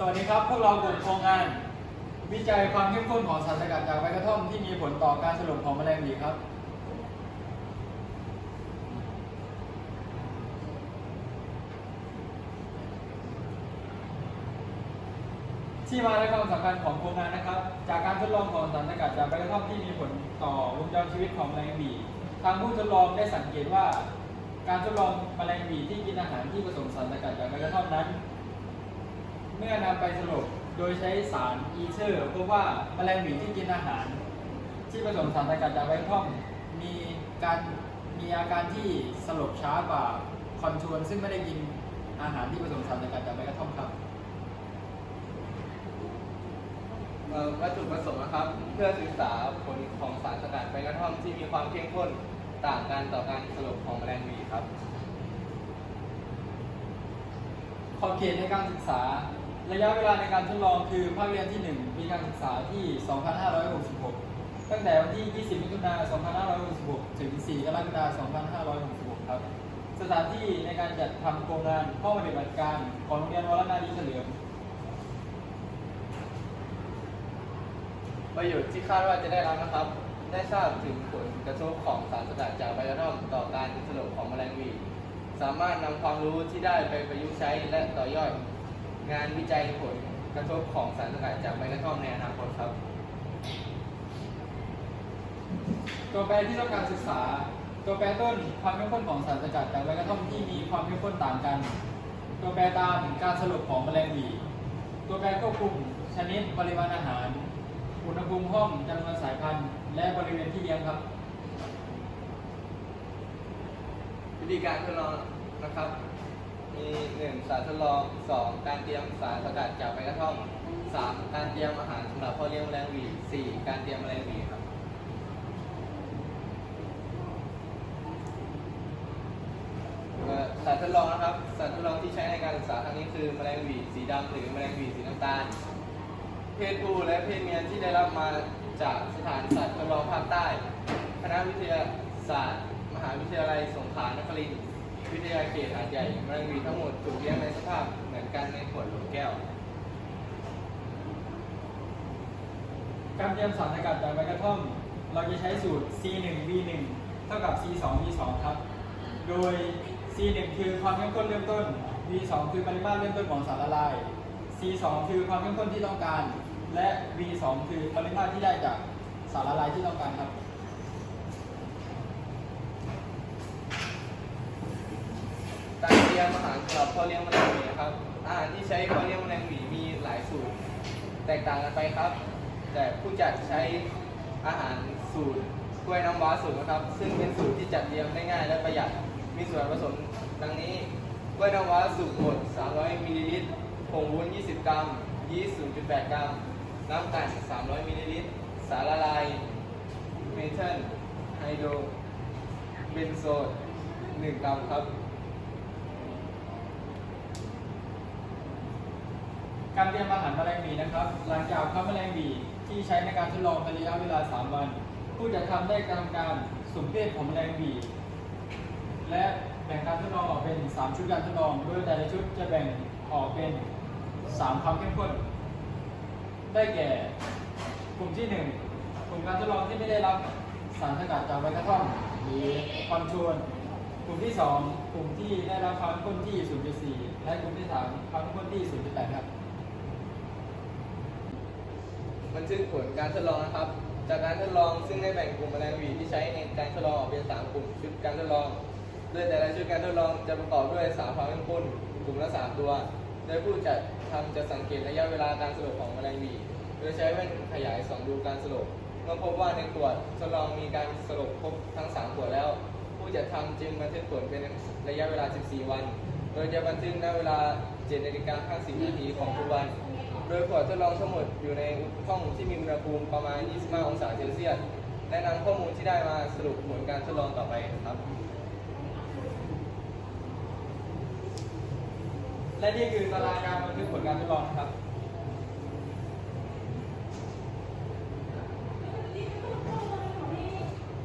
สวัสดีครับ พวกเรากลุ่มโครงงาน วิจัยความเข้มข้นของสารสกัดจากใบกระท่อมที่มีผลต่อการสลบของแมลงหวีครับ ที่มาและความสำคัญของโครงงานนะครับ จากการทดลองของสารสกัดจากใบกระท่อมที่มีผลต่อวงจรชีวิตของแมลงหวีทางผู้ทดลองได้สังเกตว่า การทดลองแมลงหวีที่กินอาหารที่ผสมสารสกัดจากใบกระท่อมนั้น เมื่อนำไปสลบโดยใช้สารอีเทอร์พบว่าแมลงหวีที่กินอาหาร ที่ผสมสารสกัดจากใบกระท่อมมีการมีอาการที่สลบช้ากว่าคอนชวนซึ่งไม่ได้กินอาหารที่ผสมสารสกัดจากใบกระท่อมครับเอ่อวัตถุประสงค์นะครับ เพื่อศึกษาผลของสารสกัดใบกระท่อมที่มีความเข้มข้นต่างกันต่อการสลบของแมลงหวีครับ ขอบเขตในการศึกษา ระยะเวลาในการทดลองคือภาคเรียนที่1ปีการศึกษาที่ 2566 ตั้งแต่วันที่ 20 มิถุนายน 2566 ถึง 4 กรกฎาคม 2566 ครับ สถานที่ในการจัดทำโครงงานห้อปฏิบัติการของโรงเรียนวรนาดีเฉลิม ประโยชน์ที่คาดว่าจะได้รับนะครับ ได้ทราบถึงผลกระทบของสารสกัดจากใบกระท่อมต่อการสลบของแมลงวีสามารถนำความรู้ที่ได้ไปประยุกต์ใช้และต่อยอด งานวิจัยผลกระทบของสารสกัดจากใบกระท่อมในอนาคตครับ ตัวแปรที่ต้องการศึกษา ตัวแปรต้นความเข้มข้นของสารสกัดจากใบกระท่อมที่มีความเข้มข้นต่างกัน ตัวแปรตามการสลบของแมลงหวีตัวแปรควบคุมชนิดปริมาณอาหาร อุณหภูมิห้องจำนวนสายพันธุ์ และบริเวณที่เลี้ยงครับ วิธีการทดลองนะครับ มีหนึ่งสารทดลองสองการเตรียมสารสกัดจากใบกระท่อมสามการเตรียมอาหารสำหรับพ่อเลี้ยงแมลงหวีสี่การเตรียมแมลงหวีครับ สารทดลองนะครับ สารทดลองที่ใช้ในการศึกษาครั้งนี้คือแมลงหวีสีดำหรือแมลงหวีสีน้ำตาล เพศผู้และเพศเมียที่ได้รับมาจากสถานสัตว์ทดลองภาคใต้ คณะวิทยาศาสตร์ มหาวิทยาลัยสงขลานครินทร์ วิทยาเขตหาดใหญ่มลงหวีทั้งหมดถูกเลี้ยงในสภาพเหมือนกันในขวดโหลแก้ว การเตรียมสารสกัดจากใบกระท่อม เราจะใช้สูตร C1 V1 เท่ากับ C2 V2 ครับ โดย C1 คือความเข้มข้นเริ่มต้น V2 คือปริมาตรเริ่มต้นของสารละลาย C2 คือความเข้มข้นที่ต้องการ และ V2 คือปริมาตรที่ได้จากสารละลายที่ต้องการครับ การเตรียมอาหารสำหรับพ่อเลี้ยงแมลงหวีนะครับ อาหารที่ใช้พ่อเลี้ยงแมลงหวีมีหลายสูตร แตกต่างกันไปครับ แต่ผู้จัดใช้อาหารสูตรกล้วยน้ำว้าสูตรนะครับ ซึ่งเป็นสูตรที่จัดเตรียมได้ง่ายและประหยัด มีส่วนผสมดังนี้กล้วยน้ำว้าสูตรบด300มิลลิลิตรผงวุ้น 20 กรัมยีสต์0.8 กรัม น้ำกลั่น 300มิลลิลิตร สารละลาย เมทัลไฮโดรเบนโซด 1 กรัมครับ การเตรียมอาหารแมลงหวีนะครับ หลังจากพับแมลงหวีที่ใช้ในการทดลองเป็นระยะเวลา 3 วัน ผู้จัดทำได้กระทำการสุ่มเพศของแมลงหวีและแบ่งการทดลองออกเป็น 3 ชุดการทดลอง โดยแต่ละชุดจะแบ่งออกเป็น 3 ความเข้มข้น ได้แก่ กลุ่มที่ 1 กลุ่มการทดลองที่ไม่ได้รับสารสกัดจากใบกระท่อมหรือคอนโทรลกลุ่มที่ 2 กลุ่มที่ได้รับความเข้มข้นที่ 0.4 และกลุ่มที่ 3 ความเข้มข้นที่ 0.8 ครับ บันทึกผลการทดลองนะครับ จากการทดลองซึ่งได้แบ่งกลุ่มแมลงหวีที่ใช้ในการทดลองออกเป็น3กลุ่มชุดการทดลอง โดยแต่ละชุดการทดลองจะประกอบด้วยสามความเข้มข้นกลุ่มละ3ตัว โดยผู้จัดทำจะสังเกตระยะเวลาการสลบของแมลงหวีโดยใช้แว่นขยายส่องดูการสลบเมื่อพบว่าในขวดทดลองมีการสลบครบทั้ง3ขวดแล้ว ผู้จัดทำจึงบันทึกผลเป็นระยะเวลา 14 วัน ดยจะบันทึกณเวลา7นาฬิกา50นาทีของทุกวัน โดยขวดทดลองทั้งหมดอยู่ในห้องที่มีอุณหภูมิประมาณ 25 องศาเซลเซียส และนำข้อมูลที่ได้มาสรุปผลการทดลองต่อไปครับ และนี่คือตารางการบันทึกผลการทดลองครับ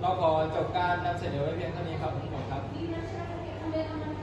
เราขอจบการนำเสนอไว้เพียงเท่านี้ครับทุกคนครับ